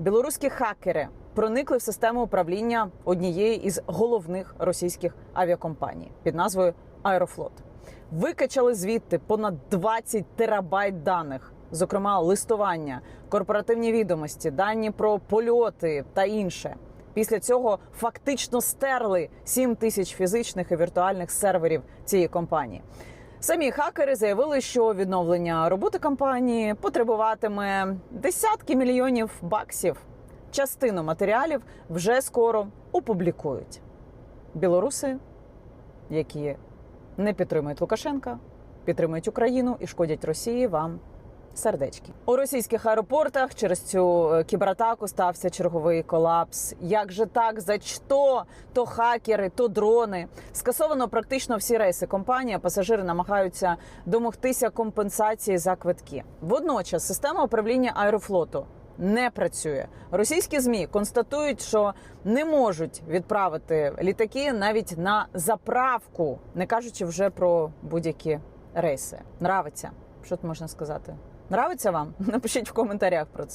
Білоруські хакери проникли в систему управління однієї із головних російських авіакомпаній під назвою Аерофлот. Викачали звідти понад 20 терабайт даних, зокрема листування, корпоративні відомості, дані про польоти та інше. Після цього фактично стерли 7 тисяч фізичних і віртуальних серверів цієї компанії. Самі хакери заявили, що відновлення роботи компанії потребуватиме десятки мільйонів баксів. Частину матеріалів вже скоро опублікують. Білоруси, які не підтримують Лукашенка, підтримують Україну і шкодять Росії вам. Сердечки у російських аеропортах через цю е, кібератаку стався черговий колапс. Як же так? За що? То хакери, то дрони. Скасовано практично всі рейси компанії. а Пасажири намагаються домогтися компенсації за квитки. Водночас система управління аерофлоту не працює. Російські змі констатують, що не можуть відправити літаки навіть на заправку, не кажучи вже про будь-які рейси. Нравиться. Що тут можна сказати? Нравиться вам? Напишіть в коментарях про це.